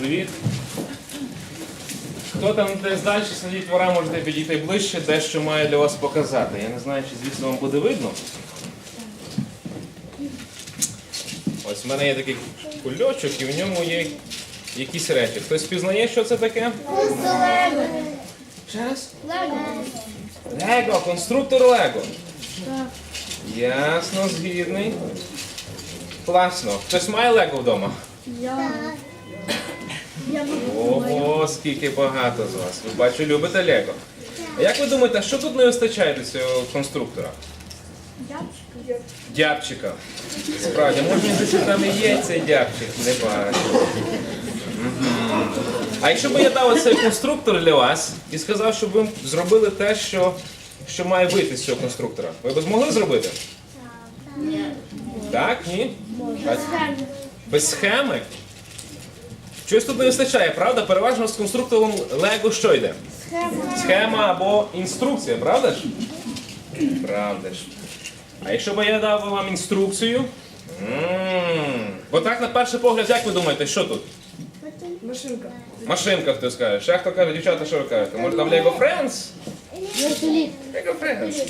привіт. Хто там десь далі сидить двора, можете підійти ближче, дещо має для вас показати. Я не знаю, чи звісно вам буде видно. Ось в мене є такий кульочок і в ньому є якісь речі. Хтось пізнає, що це таке? Ще раз? Лего, конструктор Лего. Ясно, згідний. Класно. Хтось має Лего вдома? Я. Ого, скільки багато з вас. Ви бачу, любите Лего. А як ви думаєте, що тут не вистачає до цього конструктора? Дябчика. Дябчика. Справді, може десь там і є цей дябчик, не бачу. Мгм. А якщо б я дав оцей конструктор для вас і сказав, щоб ви зробили те, що, що має вийти з цього конструктора, ви б змогли зробити? Так, ні? А без схеми? Щось тут не вистачає, правда? Переважно з конструктором Лего що йде? Схема або інструкція, правда ж? Правда ж. А якщо б я дав вам інструкцію? М, Бо так на перший погляд, як ви думаєте, що тут? Машинка. Машинка, хто скаже. Ще хто каже, дівчата, що ви кажете? Може там Lego Friends? Вертоліт. Lego Friends.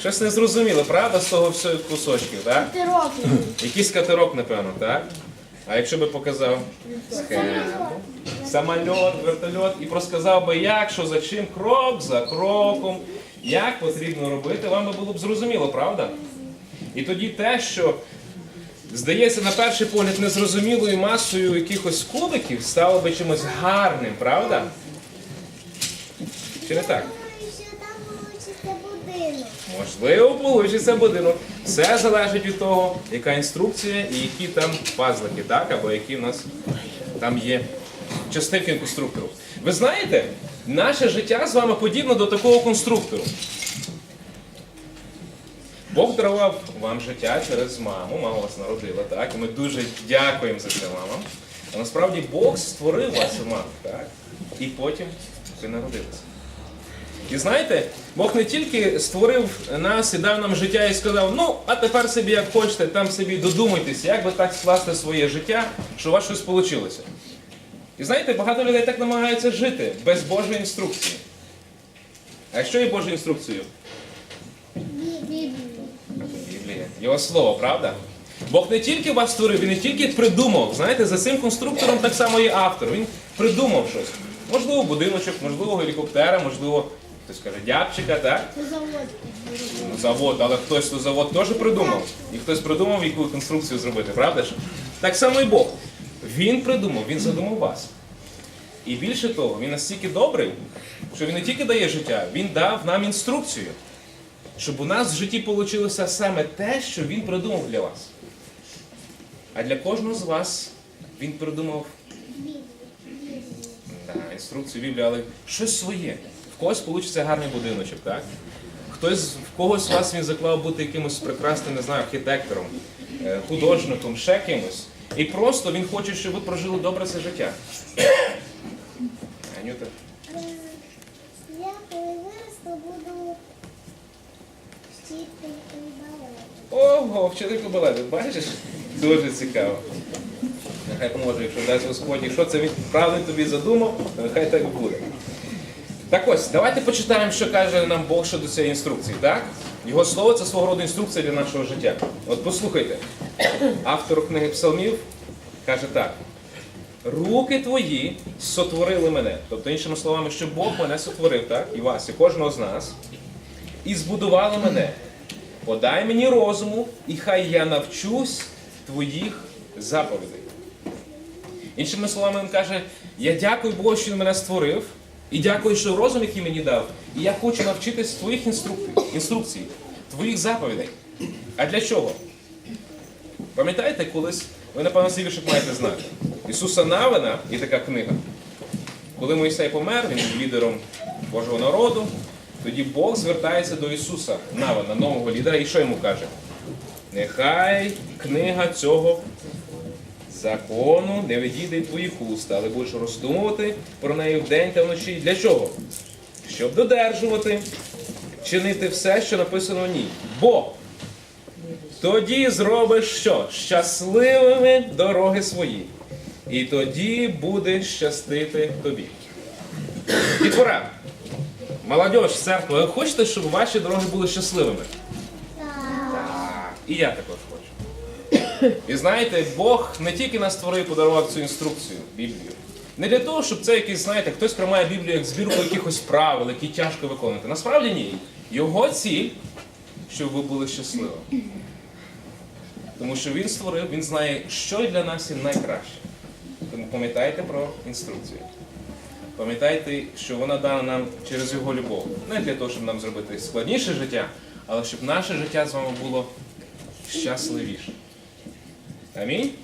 Щось не зрозуміло, правда, з того всього кусочків, так? Катерок. Якийсь катерок, напевно, так? А якщо би показав схему, самольот, вертольот і розказав би, як, що за чим, крок за кроком, як потрібно робити, вам би було б зрозуміло, правда? І тоді те, що здається на перший погляд незрозумілою масою якихось кубиків, стало би чимось гарним, правда? Чи не так? Можливо, получиться будинок. Все залежить від того, яка інструкція і які там пазлики, так? Або які в нас там є частинки конструктору. Ви знаєте, наше життя з вами подібно до такого конструктору. Бог дарував вам життя через маму, мама вас народила, так? І ми дуже дякуємо за це мамам. А насправді Бог створив вас, маму, так? І потім ви народилися. І знаєте, Бог не тільки створив нас і дав нам життя і сказав, ну, а тепер собі як хочете, там собі додумайтеся, як би так скласти своє життя, що у вас щось вийшло. І знаєте, багато людей так намагаються жити без Божої інструкції. А що є Божою інструкцією? Біблія. Його слово, правда? Бог не тільки вас створив, він не тільки придумав. Знаєте, за цим конструктором так само є автор. Він придумав щось. Можливо, будиночок, можливо, гелікоптера, можливо, хтось каже, дябчика, так? Ну, завод, але хтось ту завод теж придумав. І хтось придумав, яку конструкцію зробити, правда ж? Так само і Бог. Він придумав, він задумав вас. І більше того, він настільки добрий, що він не тільки дає життя, він дав нам інструкцію, щоб у нас в житті вийшло саме те, що він придумав для вас. А для кожного з вас він придумав да, інструкцію Біблії, але щось своє. Когось вийде гарний будиночок, так? Хтось в когось з вас він заклав бути якимось прекрасним, не знаю, архітектором, е, художником, ще кимось. І просто він хоче, щоб ви прожили добре це життя. Анюта. Я коли виросту буду вчителькою балету. Ого, вчительку балету, бачиш? Дуже цікаво. Нехай поможе, якщо дасть Господь, якщо це він правильно тобі задумав, то нехай так буде. Так ось, давайте почитаємо, що каже нам Бог щодо цієї інструкції, так? Його слово це свого роду інструкція для нашого життя. От послухайте, автор книги Псалмів каже так. Руки твої сотворили мене. Тобто, іншими словами, що Бог мене сотворив, так? І вас, і кожного з нас, і збудували мене. Подай мені розуму, і хай я навчусь твоїх заповідей. Іншими словами, він каже: я дякую Богу, що він мене створив, і дякую, що розум, який мені дав, і я хочу навчитись твоїх інструкцій, твоїх заповідей. А для чого? Пам'ятаєте, колись, ви, напевно, цей віршик маєте знати. Ісуса Навина є така книга. Коли Моїсей помер, він був лідером Божого народу, тоді Бог звертається до Ісуса Навина, нового лідера, і що йому каже? Нехай книга цього закону не відійде від твоїх уст, але будеш роздумувати про неї вдень та вночі. Для чого? Щоб додержувати, чинити все, що написано в ній. Бо тоді зробиш що? Щасливими дороги свої. І тоді буде щастити тобі. Дітвора, молодь, церква, ви хочете, щоб ваші дороги були щасливими? Так. І я також. І знаєте, Бог не тільки нас створив, подарував цю інструкцію, Біблію. Не для того, щоб це якийсь, знаєте, хтось приймає Біблію як збірку якихось правил, які тяжко виконувати. Насправді ні. Його ціль, щоб ви були щасливими. Тому що він створив, він знає, що для нас є найкраще. Тому пам'ятайте про інструкцію. Пам'ятайте, що вона дана нам через його любов. Не для того, щоб нам зробити складніше життя, але щоб наше життя з вами було щасливіше. I mean,